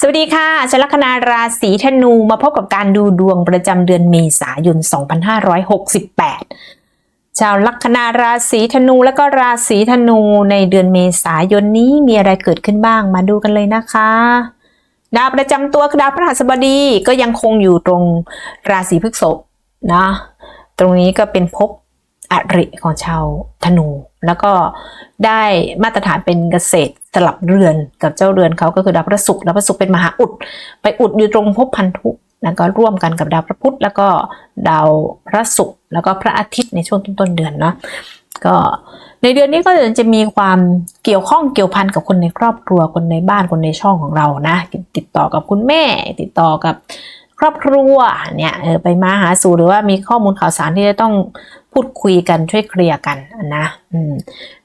สวัสดีค่ะชลัคนาราศีธนูมาพบกับการดูดวงประจำเดือนเมษายน 2568 ชาวลัคนาราศีธนูและก็ราศีธนูในเดือนเมษายนนี้มีอะไรเกิดขึ้นบ้างมาดูกันเลยนะคะ ดาวประจำตัวคือดาวพฤหัสบดีก็ยังคงอยู่ตรงราศีพฤษภนะ ตรงนี้ก็เป็นภพ อริของชาวธนู แล้วก็ได้มาตรฐานเป็นเกษตรสลับเรือนกับเจ้าเรือนเขาก็คือดาวพระศุกร์ดาวพระศุกร์เป็นมหาอุด ไปอุดอยู่ตรงภพพันธุแล้วก็ร่วมกันกับดาวพระพุธแล้วก็ดาวพระศุกร์แล้วก็พระอาทิตย์ในช่วงต้นๆเดือนเนาะก็ในเดือนนี้ก็จะมีความเกี่ยวข้องเกี่ยวพันกับคนในครอบครัวคนในบ้านคนในช่องของเรานะ ติดต่อกับคุณแม่ ติดต่อกับครอบครัวเนี่ยออไปมาหาสู่หรือว่ามีข้อมูลข่าวสารที่จะต้อง พูดคุยกันช่วยเคลียร์กันนะอืม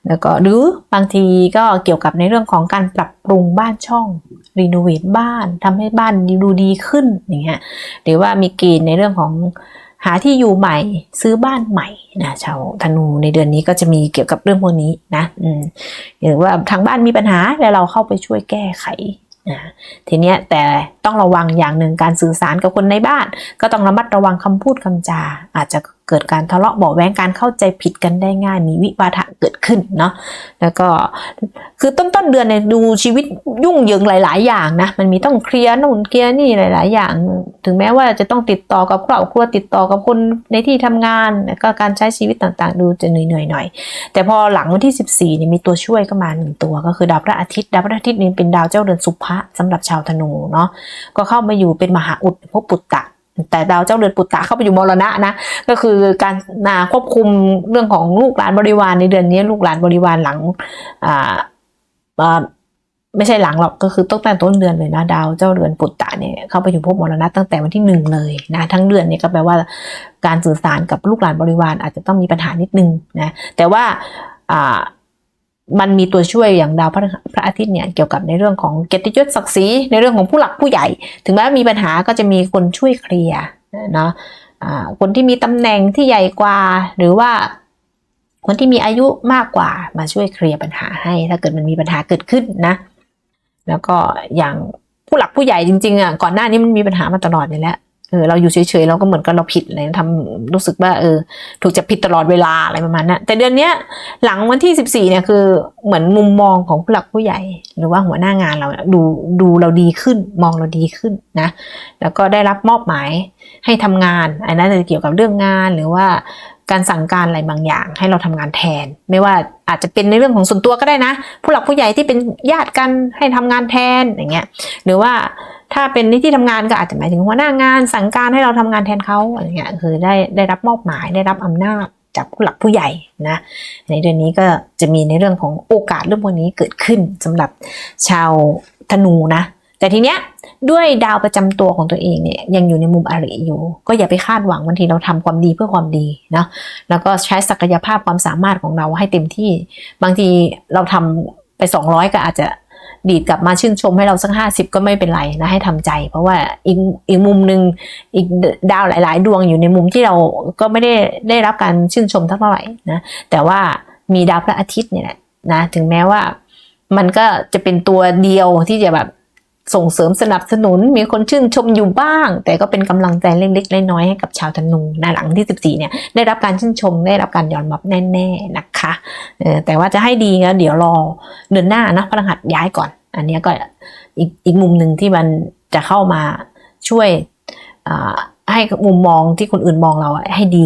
แล้วก็หรือบางทีก็เกี่ยวกับในเรื่องของการปรับปรุงบ้านช่องรีโนเวทบ้านทำให้บ้านดูดีขึ้นอย่างเงี้ยหรือว่ามีเกณฑ์ในเรื่องของหาที่อยู่ใหม่ซื้อบ้านใหม่นะชาวธนูในเดือนนี้ก็จะมีเกี่ยวกับเรื่องพวกนี้นะอืมหรือว่าทางบ้านมีปัญหาแล้วเราเข้าไปช่วยแก้ไขนะทีเนี้ยแต่ต้องระวังอย่างหนึ่งการสื่อสารกับคนในบ้าน ก็ต้องระมัดระวังคำพูดคำจา อาจจะเกิดการทะเลาะเบาแวงการเข้าใจผิดกันได้ง่าย มีวิวาทะเกิดขึ้นเนาะแล้วก็คือต้นต้นเดือนเนี่ยดูชีวิตยุ่งเหยิงหลาย ๆ อย่างนะมันมีต้องเคลียร์นู่นเคลียร์นี่หลาย ๆ อย่าง ถึงแม้ว่าจะต้องติดต่อกับครอบครัวติดต่อกับคนในที่ทำงานแล้วก็การใช้ชีวิตต่างๆ ดูจะเหนื่อยๆหน่อย แต่พอหลังวันที่ 14เนี่ยมีตัวช่วยก็มาหนึ่งตัว ก็คือดาวพระอาทิตย์ดาวพระอาทิตย์นี่เป็นดาวเจ้าเรือนสุภะสำหรับชาวธนูเนาะก็เข้ามาอยู่เป็นมหาอุดภพปุตตะ แต่ดาวเจ้าเรือนปุตตะเข้าไปอยู่มรณะนะ ก็คือการนาควบคุมเรื่องของลูกหลานบริวารในเดือนนี้ลูกหลานบริวารหลังอ่าไม่ใช่หลังหรอกก็คือตั้งแต่ต้นเดือนเลยนะดาวเจ้าเรือนปุตตะเนี่ยเข้าไปอยู่ภพมรณะตั้งแต่วันที่หนึ่งเลยนะทั้งเดือนเนี่ยก็แปลว่าการสื่อสารกับลูกหลานบริวารอาจจะต้องมีปัญหานิดนึงนะแต่ว่าอ่า มันมีตัวช่วยอย่างดาวพระพระอาทิตย์เนี่ยเกี่ยวกับในเรื่องของเกียรติยศศักดิ์ศรีในเรื่องของผู้หลักผู้ใหญ่ ถึงแม้มีปัญหาก็จะมีคนช่วยเคลียร์เนาะคนที่มีตำแหน่งที่ใหญ่กว่า หรือว่าคนที่มีอายุมากกว่ามาช่วยเคลียร์ปัญหาให้ ถ้าเกิดมันมีปัญหาเกิดขึ้นนะ แล้วก็อย่างผู้หลักผู้ใหญ่จริงๆอะก่อนหน้านี้มันมีปัญหามาตลอดอยู่แล้ว เออเราอยู่เฉยๆเราก็เหมือนกับเราผิดเลยทำรู้สึกว่าเออ ถูกจะผิดตลอดเวลาอะไรประมาณนั้นแต่เดือนเนี้ย หลังวันที่ 14เนี่ยคือเหมือนมุมมองของผู้หลักผู้ใหญ่ หรือว่าหัวหน้างานเราดูดูเราดีขึ้นมองเราดีขึ้นนะ แล้วก็ได้รับมอบหมายให้ทำงานอันนั้นจะเกี่ยวกับเรื่องงานหรือว่าการสั่งการอะไรบางอย่างให้เราทำงานแทน ไม่ว่าอาจจะเป็นในเรื่องของส่วนตัวก็ได้นะ ผู้หลักผู้ใหญ่ที่เป็นญาติกันให้ทำงานแทนอย่างเงี้ยหรือว่า ถ้าเป็นในที่ทำงานก็อาจจะหมายถึงหัวหน้างาน สั่งการให้เราทำงานแทนเขาอะไรเงี้ยคือได้ได้รับมอบหมายได้รับอำนาจจากผู้หลักผู้ใหญ่นะในเดือนนี้ก็จะมีในเรื่องของโอกาสเรื่องพวกนี้เกิดขึ้นสำหรับชาวธนูนะ แต่ทีเนี้ยด้วยดาวประจำตัวของตัวเองเนี่ยยังอยู่ในมุมอริอยู่ ก็อย่าไปคาดหวังบางทีเราทำความดีเพื่อความดีเนาะแล้วก็ใช้ศักยภาพความสามารถของเราให้เต็มที่ บางทีเราทำไป 200 ก็อาจจะ ดีดกลับมาชื่นชมให้เราสักห้าสิบก็ไม่เป็นไรนะให้ทำใจ เพราะว่าอีกอีกมุมหนึ่งอีกดาวหลาย ๆ ดวงอยู่ในมุมที่เราก็ไม่ได้ได้รับการชื่นชมเท่าไหร่นะแต่ว่ามีดาวพระอาทิตย์เนี่ยแหละนะถึงแม้ว่ามันก็จะเป็นตัวเดียวที่จะแบบ ส่งเสริมสนับสนุนมีคนชื่นชมอยู่บ้าง แต่ก็เป็นกำลังใจเล็กๆน้อยๆให้กับชาวธนูนะหลังที่ 14 เนี่ยได้รับการชื่นชมได้รับการยอมรับแน่ๆนะคะแต่ว่าจะให้ดีก็เดี๋ยวรอเดือนหน้านะพลังหัดย้ายก่อน อันนี้ก็อีกอีกมุมหนึ่งที่มันจะเข้ามาช่วยให้มุมมองที่คนอื่นมองเราให้ดี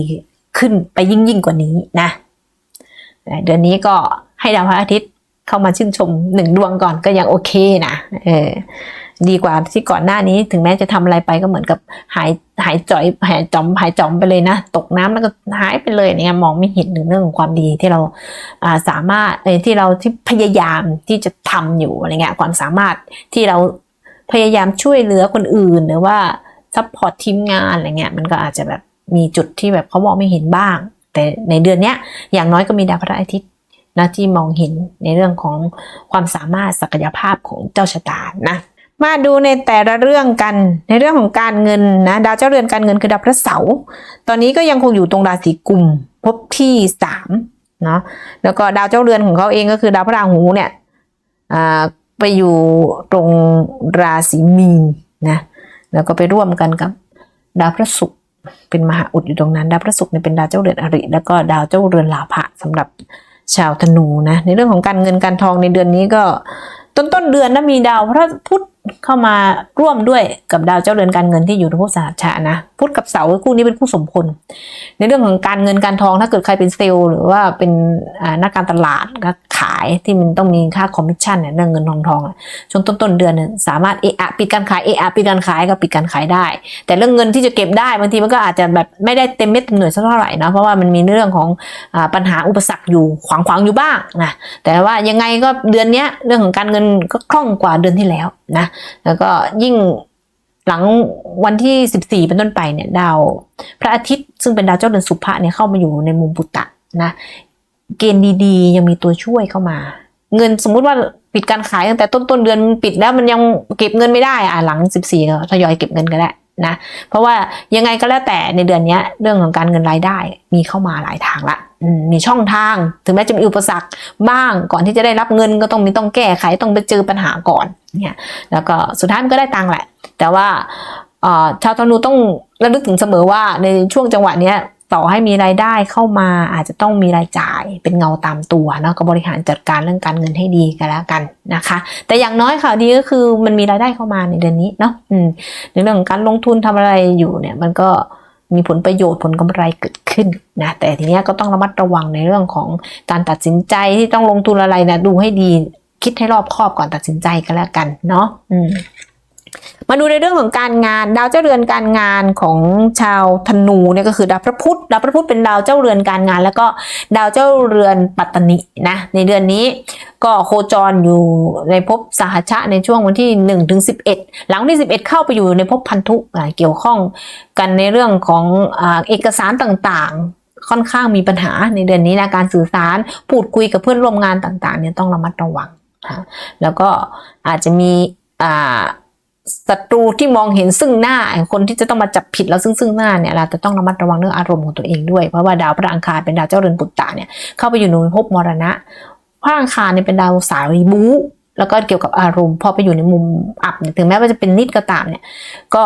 ขึ้นไปยิ่งยิ่งกว่านี้นะเดือนนี้ก็ให้ดาวพระอาทิตย์ เข้ามาชื่นชมหนึ่งดวงก่อนก็ยังโอเคนะเออดีกว่าที่ก่อนหน้านี้ถึงแม้จะทำอะไรไปก็เหมือนกับหายหายจ่อยหายจอมหายจอมไปเลยนะ ตกน้ำแล้วก็หายไปเลยเนี่ยมองไม่เห็นถึงเรื่องของความดีที่เราาสามารถเออที่เราที่พยายามที่จะทำอยู่อะไรเงี้ยความสามารถที่เราพยายามช่วยเหลือคนอื่นหรือว่าซัพพอร์ตทีมงานอะไรเงี้ยมันก็อาจจะแบบมีจุดที่แบบเขามองไม่เห็นบ้าง แต่ในเดือนเนี้ยอย่างน้อยก็มีดาวพระอาทิตย์ นะที่มองเห็นในเรื่องของความสามารถศักยภาพของเจ้าชะตานะมาดูในแต่ละเรื่องกันในเรื่องของการเงินนะดาวเจ้าเรือนการเงินคือดาวพระเสาร์ตอนนี้ก็ยังคงอยู่ตรงราศีกุมภพที่สามเนาะแล้วก็ดาวเจ้าเรือนของเขาเองก็คือดาวพระราหูเนี่ยอ่าไปอยู่ตรงราศีมีนนะแล้วก็ไปร่วมกันกับดาวพระศุกร์เป็นมหาอุดอยู่ตรงนั้น ดาวพระศุกร์เนี่ยเป็นดาวเจ้าเรือนอริ แล้วก็ดาวเจ้าเรือนลาภะสำหรับ ชาวธนูนะในเรื่องของการเงินการทองในเดือนนี้ก็ ต้นต้นเดือนนะมีดาวพระพุธ เข้ามาร่วมด้วยกับดาวเจ้าเรือนการเงินที่อยู่ในภพสหัชชะนะพุธกับเสาร์คู่นี้เป็นคู่สมพลในเรื่องของการเงินการทองถ้าเกิดใครเป็นเซลล์หรือว่าเป็นนักการตลาดก็ขายที่มันต้องมีค่าคอมมิชชั่นเนี่ยเรื่องเงินทองทองช่วงต้นต้นเดือนเนี่ยสามารถเอะอะปิดการขายเอะอะปิดการขายก็ปิดการขายได้ แต่เรื่องเงินที่จะเก็บได้บางทีมันก็อาจจะแบบไม่ได้เต็มเม็ดเต็มหน่วยสักเท่าไหร่นะเพราะว่ามันมีเรื่องของอปัญหาอุปสรรคอยู่ขวางขวางๆอยู่บ้างนะแต่ว่ายังไงก็เดือนนี้เรื่องของการเงินก็คล่องกว่าเดือนที่แล้วนะแล้วก็ยิ่งหลังวันที่ 14 เป็นต้นไปเนี่ยดาวพระอาทิตย์ซึ่งเป็นดาวเจ้าเรือนสุภะเนี่ยเข้ามาอยู่ในมุมปุตตะนะเกณฑ์ดีๆ ยังมีตัวช่วยเข้ามา เงินสมมุติว่าปิดการขายตั้งแต่ต้นต้นเดือนปิดแล้วมันยังเก็บเงินไม่ได้อะหลัง 14ก็ทยอยเก็บเงินก็ได้นะเพราะว่ายังไงก็แล้วแต่ในเดือนนี้เรื่องของการเงินรายได้มีเข้ามาหลายทางละ มีช่องทาง ถึงแม้จะมีอุปสรรคบ้างก่อนที่จะได้รับเงินก็ต้องมีต้องแก้ไขต้องไปเจอปัญหาก่อนเนี่ยแล้วก็สุดท้ายมันก็ได้ตังค์แหละ แต่ว่าชาวธนูต้องระลึกถึงเสมอว่าในช่วงจังหวะเนี้ยต่อให้มีรายได้เข้ามาอาจจะต้องมีรายจ่ายเป็นเงาตามตัวเนาะก็บริหารจัดการเรื่องการเงินให้ดีกันแล้วกันนะคะ แต่อย่างน้อยข่าวดีก็คือมันมีรายได้เข้ามาในเดือนนี้เนาะในเรื่องของการลงทุนทำอะไรอยู่เนี่ยมันก็ มีผลประโยชน์ผลกำไรเกิดขึ้นนะแต่ทีนี้ก็ต้องระมัดระวังในเรื่องของการตัดสินใจที่ต้องลงทุนอะไรนะดูให้ดีคิดให้รอบคอบก่อนตัดสินใจกันแล้วกันเนาะอืม มาดูในเรื่องของการงานดาวเจ้าเรือนการงานของชาวธนูเนี่ยก็คือดาวพระพุธดาวพระพุธเป็นดาวเจ้าเรือนการงาน แล้วก็ดาวเจ้าเรือนปัตตนินะในเดือนนี้ก็โคจรอยู่ในภพสหชะในช่วงวันที่1ถึง11หลังวันที่ 11 เข้าไปอยู่ในภพพันธุเกี่ยวข้องกันในเรื่องของอเอกสารต่างๆค่อนข้างมีปัญหาในเดือนนี้นะการสื่อสารพูดคุยกับเพื่อนร่วมงานต่างๆเนี่ยต้องระมัดระวังนะแล้วก็อาจจะมีอ่า ศัตรูที่มองเห็นซึ่งหน้าคนที่จะต้องมาจับผิดแล้วซึ่งซึ่งหน้าเนี่ยเราจะต้องระมัดระวังเรื่องอารมณ์ของตัวเองด้วยเพราะว่าดาวพระอังคารเป็นดาวเจ้าเรือนปุตตะเนี่ยเข้าไปอยู่ในภพมรณะพระอังคารเนี่ยเป็นดาวสายบู๊แล้วก็เกี่ยวกับอารมณ์พอไปอยู่ในมุมอับเนี่ยถึงแม้ว่าจะเป็นนิดก็ตามเนี่ยก็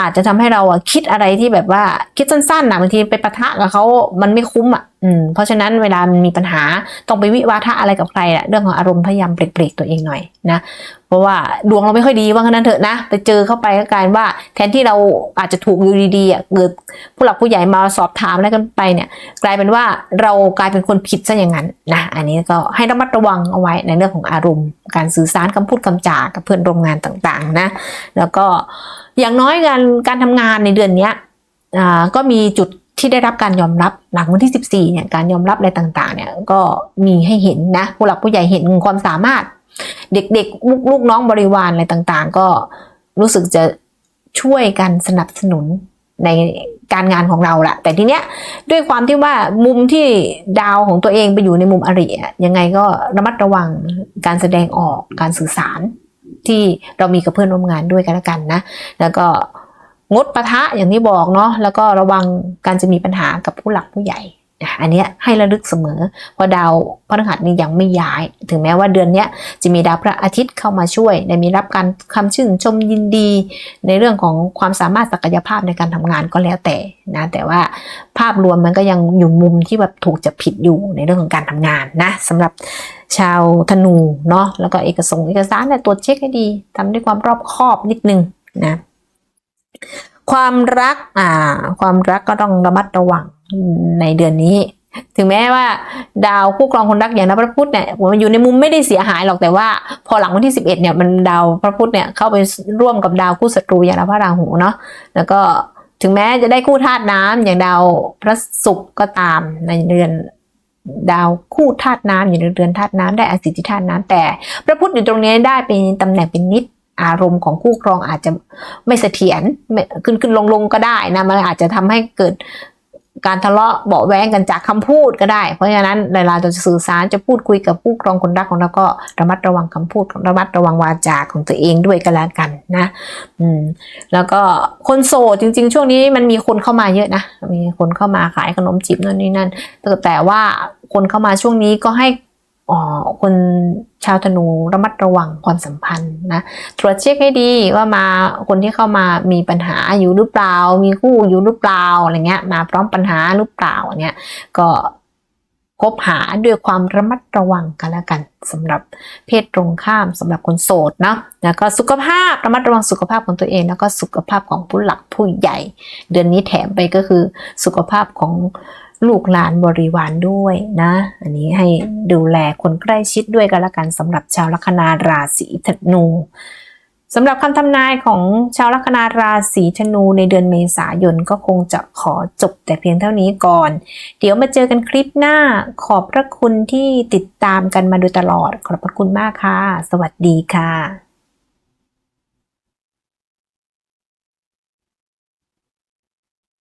อาจจะทำให้เราคิดอะไรที่แบบว่าคิดสั้นๆนะบางทีไปปะทะกับเขามันไม่คุ้มอะ อืมเพราะฉะนั้นเวลามันมีปัญหาต้องไปวิวาทะอะไรกับใครอะเรื่องของอารมณ์พยายามเบรกๆตัวเองหน่อยนะเพราะว่าดวงเราไม่ค่อยดีว่างั้นเถอะนะไปเจอเข้าไปก็กลายว่า แทนที่เราอาจจะถูกอยู่ดีๆอะเกิดผู้หลักผู้ใหญ่มาสอบถามอะไรกันไปเนี่ย กลายเป็นว่าเรากลายเป็นคนผิดซะอย่างนั้นนะอันนี้ก็ให้ระมัดระวังเอาไว้ในเรื่องของอารมณ์ การสื่อสารคำพูดคำจากับเพื่อนร่วมงานต่างๆนะแล้วก็อย่างน้อยการการทำงานในเดือนเนี้ก็มีจุด ที่ได้รับการยอมรับหลังวันที่ 14เนี่ยการยอมรับอะไรต่างๆเนี่ยก็มีให้เห็นนะผู้หลักผู้ใหญ่เห็นความสามารถ เด็กๆลูกลูกน้องบริวารอะไรต่างๆ ก็รู้สึกจะช่วยกันสนับสนุนในการงานของเราแหละแต่ทีเนี้ยด้วยความที่ว่ามุมที่ดาวของตัวเองไปอยู่ในมุมอริอะยังไงก็ระมัดระวังการแสดงออกการสื่อสารที่เรามีกับเพื่อนร่วมงานด้วยกันแล้วกันนะ แล้วก็ งดปะทะอย่างที่บอกเนาะแล้วก็ระวังการจะมีปัญหากับผู้หลักผู้ใหญ่อันนี้ให้ระลึกเสมอเพราะดาวพฤหัสนี่ยังไม่ย้าย ถึงแม้ว่าเดือนนี้จะมีดาวพระอาทิตย์เข้ามาช่วยได้มีรับการคำชื่นชมยินดี ในเรื่องของความสามารถศักยภาพในการทำงานก็แล้วแต่นะแต่ว่าภาพรวมมันก็ยังอยู่มุมที่แบบถูกจับผิดอยู่ในเรื่องของการทำงานนะสำหรับชาวธนูเนาะแล้วก็เอกสงเอกสารเนี่ยตรวจเช็คให้ดีทำด้วยความรอบคอบนิดนึงนะ ความรักอ่า ความรักก็ต้องระมัดระวังในเดือนนี้ ถึงแม้ว่าดาวคู่ครองคนรักอย่างดาวพระพุธเนี่ยมันอยู่ในมุมไม่ได้เสียหายหรอกแต่ว่า พอหลังวันที่ 11เนี่ยมันดาวพระพุธเนี่ยเข้าไปร่วมกับดาวคู่ศัตรูอย่างดาวพระราหูเนาะแล้วก็ถึงแม้จะได้คู่ธาตุน้ำอย่างดาวพระศุกร์ก็ตามในเดือนดาวคู่ธาตุน้ำอยู่ในเรือนธาตุน้ำได้อสิทธิธาตุน้ำแต่ พระพุธอยู่ตรงนี้ได้เป็นตำแหน่งเป็นนิด อารมณ์ของคู่ครองอาจจะไม่เสถียรขึ้นขึ้นลงลงก็ได้นะมันอาจจะทำให้เกิดการทะเลาะเบาแว้งกันจากคำพูดก็ได้ เพราะฉะนั้นเวลาเราจะสื่อสารจะพูดคุยกับคู่ครองคนรักของเราก็ระมัดระวังคำพูดระมัดระวังวาจาของตัวเองด้วยก็แล้วกันนะอืมแล้วก็คนโสดจริง ๆ ช่วงนี้มันมีคนเข้ามาเยอะนะมีคนเข้ามาขายขนมจีบนั่นนี่นั่นแต่ว่าคนเข้ามาช่วงนี้ก็ให้ คนชาวธนูระมัดระวังความสัมพันธ์นะตรวจเช็คให้ดีว่ามาคนที่เข้ามามีปัญหาอยู่หรือเปล่า มีคู่อยู่หรือเปล่าอะไรเงี้ยมาพร้อมปัญหาหรือเปล่าเนี่ยก็คบหาด้วยความระมัดระวังกันแล้วกันสำหรับเพศตรงข้ามสำหรับคนโสดเนาะแล้วก็สุขภาพระมัดระวังสุขภาพของตัวเอง แล้วก็สุขภาพของผู้หลักผู้ใหญ่ เดือนนี้แถมไปก็คือสุขภาพของ ลูกหลานบริวารด้วยนะ อันนี้ให้ดูแลคนใกล้ชิดด้วยกันละกันสำหรับชาวลัคนาราศีธนูสำหรับคำทำนายของชาวลัคนาราศีธนูในเดือนเมษายนก็คงจะขอจบแต่เพียงเท่านี้ก่อน เดี๋ยวมาเจอกันคลิปหน้าขอบพระคุณที่ติดตามกันมาโดยตลอด ขอบพระคุณมากค่ะ สวัสดีค่ะ